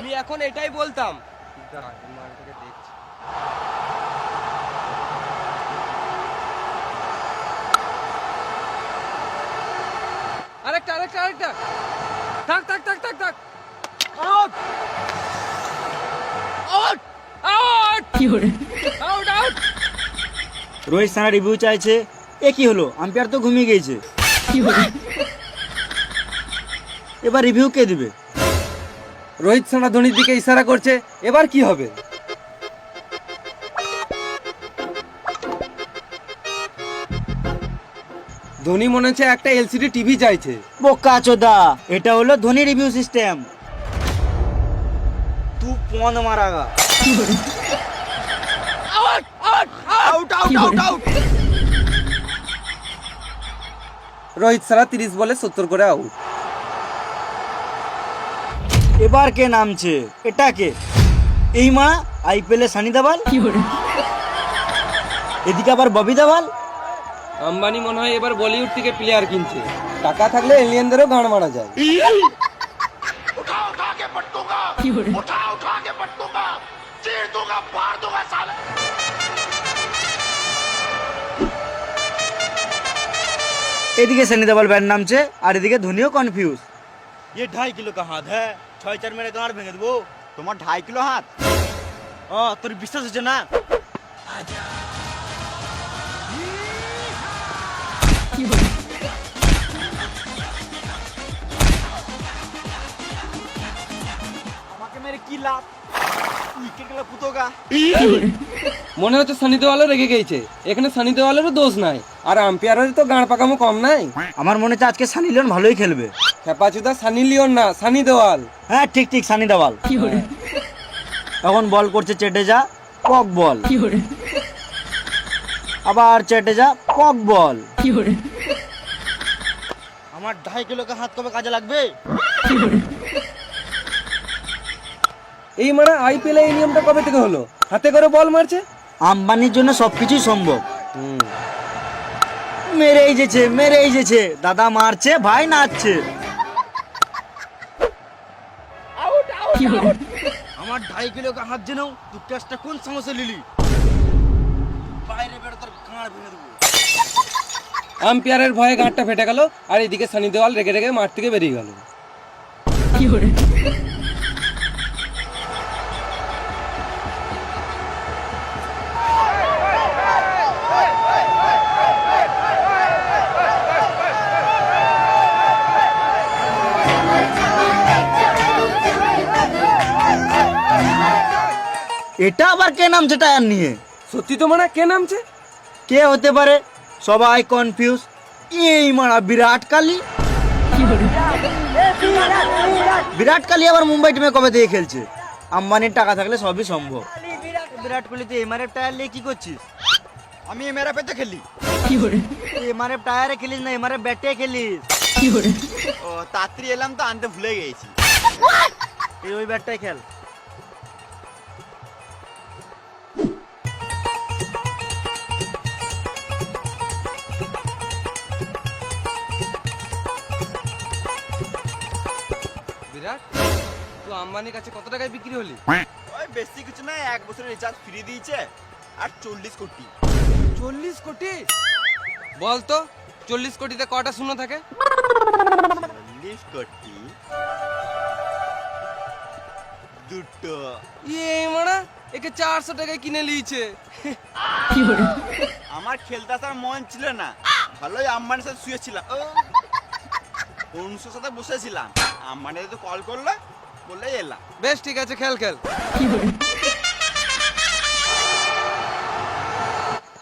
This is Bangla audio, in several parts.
আমি এখন এটাই বলতাম। দেখছি আরেকটা আরেকটা আরেকটা। থাক থাক থাক থাক থাক। Out. Out. Out. Out out. Rohit সানা রিভিউ চাইছে। এ কি হলো? আম্পায়ার তো ঘুমিয়ে গিয়েছে। এবার রিভিউ কে দিবে? রোহিত সানা ধোনির দিকে ইশারা করছে। এবার কি হবে? ধোনি মনে হচ্ছে একটা এলসিডি টিভি চাইছে। বোকা চোদা এটা হলো ধোনি রিভিউ সিস্টেম তু পন মারাগা out out out out out Rohit সারা তিরিশ বলে সত্তর করে আউট এবার কে নামছে এটা কে এই মা আইপিএল এ সানি দেওয়াল এদিকে আবার ববি দেওয়াল আম্বানি মনে হয় এবার বলিউড থেকে প্লেয়ার কিনছে টাকা থাকলে এলিয়েনদেরও গান মারা যায় এদিকে সানি দেওয়াল ব্যাট নামছে আর এদিকে ধোনিও কনফিউজ ये ढाई किलो का हाथ है ছয় চার মেরে গাঁড় ভেঙে দেবো। তোমার ঢাই কিলো হাত? ও তোর বিশ্বাস হচ্ছে না? আমাকে মেরে কি লাভ? মনে হচ্ছে সানি দেওয়ালও রেগে গেছে। এখানে সানি দেওয়ালেরও দোষ নাই। আর আম্পায়ারের তো গাঁড় পাকামো কম নাই। আমার মনে হচ্ছে আজকে সানি লিওন ভালোই খেলবে। খেপাচুদা সানি লিওন না সানি দেওয়াল। হ্যাঁ ঠিক ঠিক সানি দেওয়াল। এখন বল করছে চেটেজা পক বল। আবার চেটেজা পক বল। আমার ঢাই কিলোকে হাত কবে কাজে লাগবে? এই মানে আইপিএল এই নিয়মটা কবে থেকে হলো? হাতে করে বল মারছে। আম্বানির জন্য সবকিছুই সম্ভব। মেরেই যেছে মেরেই যেছে। দাদা মারছে ভাই নাচছে। আমার ঢাই কিলো কা হাত জেনেও তুই টেস্টটা কোন সমস্যা লিলি বাইরে বেরো তোর গাঁড় ভেঙে দেবো। আম্পায়ারের ভয়ে গাঁটটা ফেটে গেল আর এদিকে সানি দেওয়াল রেগে রেগে মাঠ থেকে বেরিয়ে গেল। এটা আবার কে নামছে টায়ার নিয়ে? সত্যি তো মানে কে নামছে? কে হতে পারে? সবাই কনফিউজ এই মারা বিরাট কালি। বিরাট কালি আবার মুম্বাই টিমে কবে থেকে খেলছে? আম্বানির টাকা থাকলে সবই সম্ভব। বিরাট কোহলি তুই এমআরএফ টায়ার নিয়ে কি করছিস? আমি এ মেরা পেতে খেলি তুই এমআরএফ টায়ারে খেলিস না এমআরএফ ব্যাটে খেলিস। ও তাড়াতাড়ি এলাম তো আনতে ভুলে গেছি। তুই ওই ব্যাটটাই খেল। তো আম্বানির কাছে কত টাকায় বিক্রি হলি? ওই বেশি কিছু না এক বছরের রিচার্জ ফ্রি দিয়েছে আর চল্লিশ কোটি। চল্লিশ কোটি? বল তো চল্লিশ কোটিতে কটা শূন্য থাকে? চল্লিশ কোটি? দুটো। ইয়ে মারা একে চারশো টাকায় কিনে লিয়েছে। আমার খেলতে আসার মন ছিল না। ভালোই আম্বানির সাথে শুয়েছিলাম। ও, অনুষ্ঠর সাথে বসেছিলাম। আম্বানি তো কল করল এলাম বেশ ঠিক আছে খেল খেল।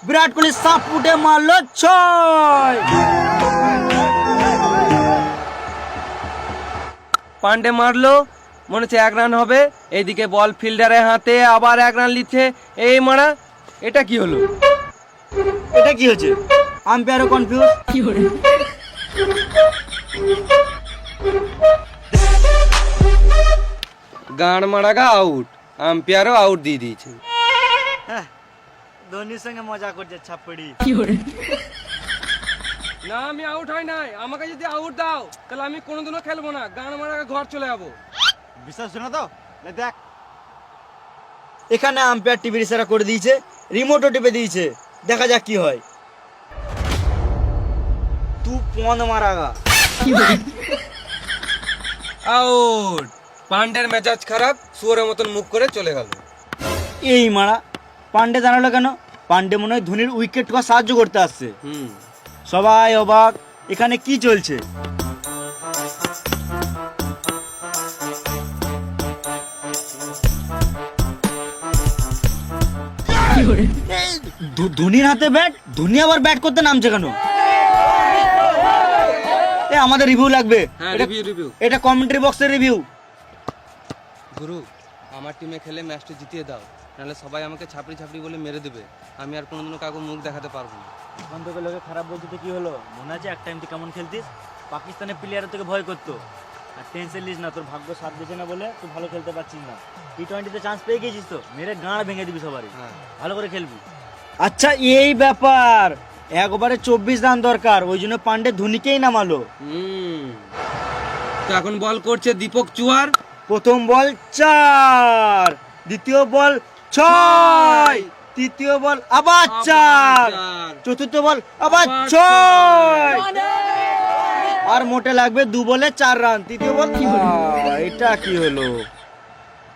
বিরাট কোহলি সাপ উঠে মারলো ছয়। পান্ডে মারলো মনে হচ্ছে এক রান হবে। এইদিকে বল ফিল্ডারের হাতে আবার এক রান লিচ্ছে এই মারা এটা কি হলো? এটা কি হচ্ছে আম্পায়ারও কনফিউজ গান মারাগা আউট আম্পায়ারও আউট দিয়ে দিয়েছে ধোনির সঙ্গে মজা করছে ছাপড়ি না আমি আউট হয় নাই আমাকে যদি আউট দাও তাহলে আমি কোনোদিনও খেলব না গান মারাগা ঘর চলে যাব বিশ্বাস হচ্ছে না তো দেখ এখানে আম্পায়ার টিভির ইশারা করে দিয়েছে রিমোটও টিপে দিয়েছে দেখা যাক কি হয় তু পন মারাগা আউট পান্ডের মেজাজ খারাপ শুয়োরের মতন মুখ করে চলে গেল। এই মারা পান্ডে জানালো কেন? পান্ডে মনে হয় ধোনির উইকেট সাহায্য করতে আসছে। হুম। সবাই অবাক এখানে কি চলছে? ধো- ধোনির হাতে ব্যাট ধোনি আবার ব্যাট করতে নামছে কেন? এ আমাদের রিভিউ লাগবে। হ্যাঁ এটা- রিভিউ রিভিউ এটা কমেন্ট্রি বক্সের রিভিউ গুরু আমার টিমে খেলে ম্যাচটা জিতিয়ে দাও। নাহলে সবাই আমাকে ছাপড়ি ছাপড়ি বলে মেরে দেবে। আমি আর কোনোদিনও কাউকে মুখ দেখাতে পারব না। এখন তোকে লোকে খারাপ বলতে তো কি হলো? মনে আছে এক টাইম তুই কেমন খেলতিস? পাকিস্তানের প্লেয়ার তোকে ভয় করতো। আর টেনশন লিস না তোর ভাগ্য সাথ দিচ্ছে না বলে তুই ভালো খেলতে পারছিস না। টি টোয়েন্টিতে চান্স পেয়ে গেছিস তো? মেরে গাঁড় ভেঙে দিবি সবারই। হ্যাঁ। ভালো করে খেলবি। আচ্ছা এই ব্যাপার। একবারে চব্বিশ রান দরকার ওই জন্য পান্ডে ধোনিকেই নামালো। হুম। তো এখন বল করছে দীপক চুয়ার। প্রথম বল চার দ্বিতীয় বল ছয় তৃতীয় বল আবার চার চতুর্থ বল আবার ছয়। আর মোটে লাগবে দু বলে চার রান তৃতীয় বল আহ, এটা কি হলো?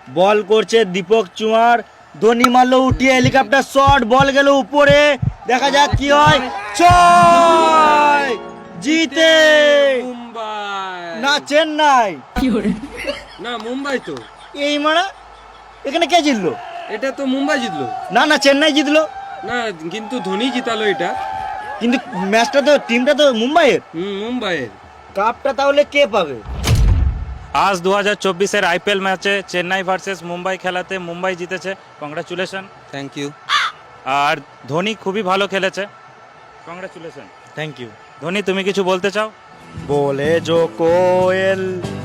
বল করছে দীপক চুয়ার ধোনি মারলো উঠিয়ে হেলিকপ্টার শট বল গেল উপরে দেখা যাক কি হয়। ছয়! জিতে! মুম্বাই। না চেন্নাই। না মুম্বাই তো। এই মারা এখানে কে জিতলো? এটা তো মুম্বাই জিতলো। না না চেন্নাই জিতলো। না কিন্তু ধোনি জিতালো এটা। কিন্তু ম্যাচটা তো টিমটা তো মুম্বাইয়ের? হুম মুম্বাইয়ের। কাপটা তাহলে কে পাবে? আজ দু হাজার চব্বিশের আইপিএল ম্যাচে চেন্নাই ভার্সেস মুম্বাই খেলাতে মুম্বাই জিতেছে। কংগ্রাচুলেশন থ্যাংক ইউ আর ধোনি খুবই ভালো খেলেছে। কংগ্রাচুলেশন থ্যাংক ইউ ধোনি তুমি কিছু বলতে চাও? बोले जो कोयल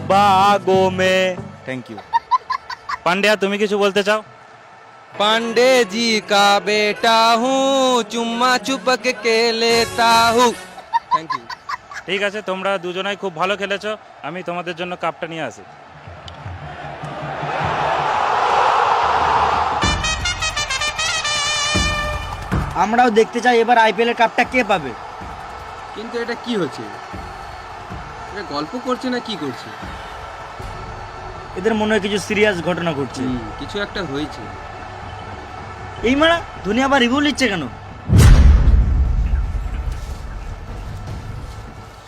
बागों में थैंक यू পান্ডিয়া তুমি কিছু বলতে চাও पांडे जी का बेटा हूँ चुम्मा चुपक के लेता हूँ थैंक यू ঠিক আছে তোমরা দুজনাই খুব ভালো খেলেছো আমি তোমাদের জন্য কাপটা নিয়ে আসি আমরাও দেখতে চাই এবার আইপিএল এর কাপটা কে পাবে কিন্তু এটা কি হচ্ছে এটা গল্প করছে না কি করছে? এদের মনে হয় কিছু সিরিয়াস ঘটনা ঘটছে। হুম, কিছু একটা হয়েছে। এই মারা ধোনি আবার রিভিউ নিচ্ছে কেন?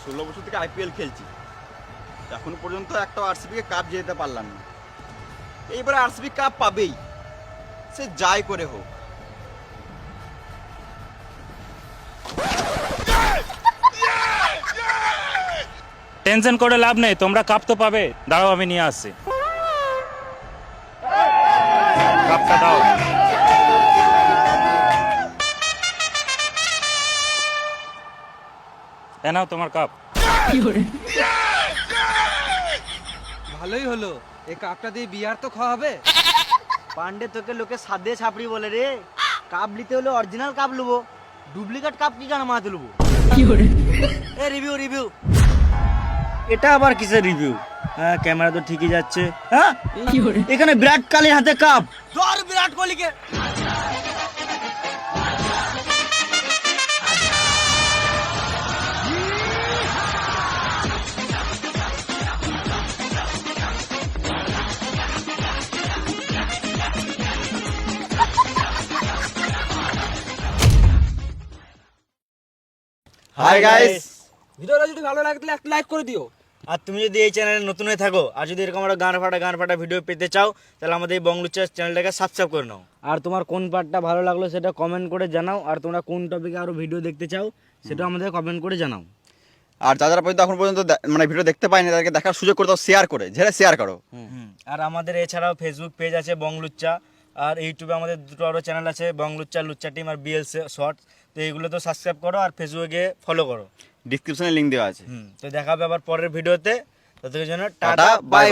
ষোলো বছর থেকে আইপিএল খেলছি। এখন পর্যন্ত একটা আরসিবিকে কাপ যেতে পারলাম না। এইবারে আরসিবি কাপ পাবেই। সে যাই করে হোক। টেনশন করে লাভ নেই তোমরা কাপ তো পাবে। দাঁড়াও আমি নিয়ে আসছি। কাপটা দাও। এ তোমার কাপ ভালোই হলো। এই কাপটা দিয়ে বিয়ার তো খাওয়া হবে। পান্ডে তোকে লোকে সাদে ছাপড়ি বলে রে। কাপ নিতে হলে অরিজিনাল কাপ লুবো। ডুপ্লিকেট কাপ কি কেন মাথাতে লুবো এ রিভিউ রিভিউ এটা আবার কিসের রিভিউ হ্যাঁ ক্যামেরা তো ঠিকই যাচ্ছে। হ্যাঁ? এখানে বিরাট কোহলির হাতে কাপ ধর বিরাট কোহলিকে। হাই গাইস ভিডিওটা যদি ভালো লাগে তাহলে একটা লাইক করে দিও। আর তুমি যদি এই চ্যানেলে নতুন হয়ে থাকো আর যদি এরকম একটা গান ফাটা গান ফাটা ভিডিও পেতে চাও তাহলে আমাদের এই বংলুচার চ্যানেলটাকে সাবস্ক্রাইব করে নাও। আর তোমার কোন পার্টটা ভালো লাগল সেটা কমেন্ট করে জানাও আর তোমরা কোন টপিকে আরও ভিডিও দেখতে চাও সেটা আমাদের কমেন্ট করে জানাও। আর যারা যারা পর্যন্ত এখন পর্যন্ত দে- মানে ভিডিও দেখতে পায়নি তাদেরকে দেখার সুযোগ করে দাও শেয়ার করে ঝেড়ে শেয়ার করো। আর আমাদের এছাড়াও ফেসবুক পেজ আছে বংলুচ্চা আর ইউটিউবে আমাদের দুটো আরও চ্যানেল আছে বংলুচ্চা লুচ্চা টিম আর বিএল শর্টস তো এইগুলো তো সাবস্ক্রাইব করো আর ফেসবুকে ফলো করো। ডিসক্রিপশনে লিঙ্ক দেওয়া আছে। তো দেখা হবে আবার পরের ভিডিওতে ততক্ষণের জন্য টাটা, বাই। বাই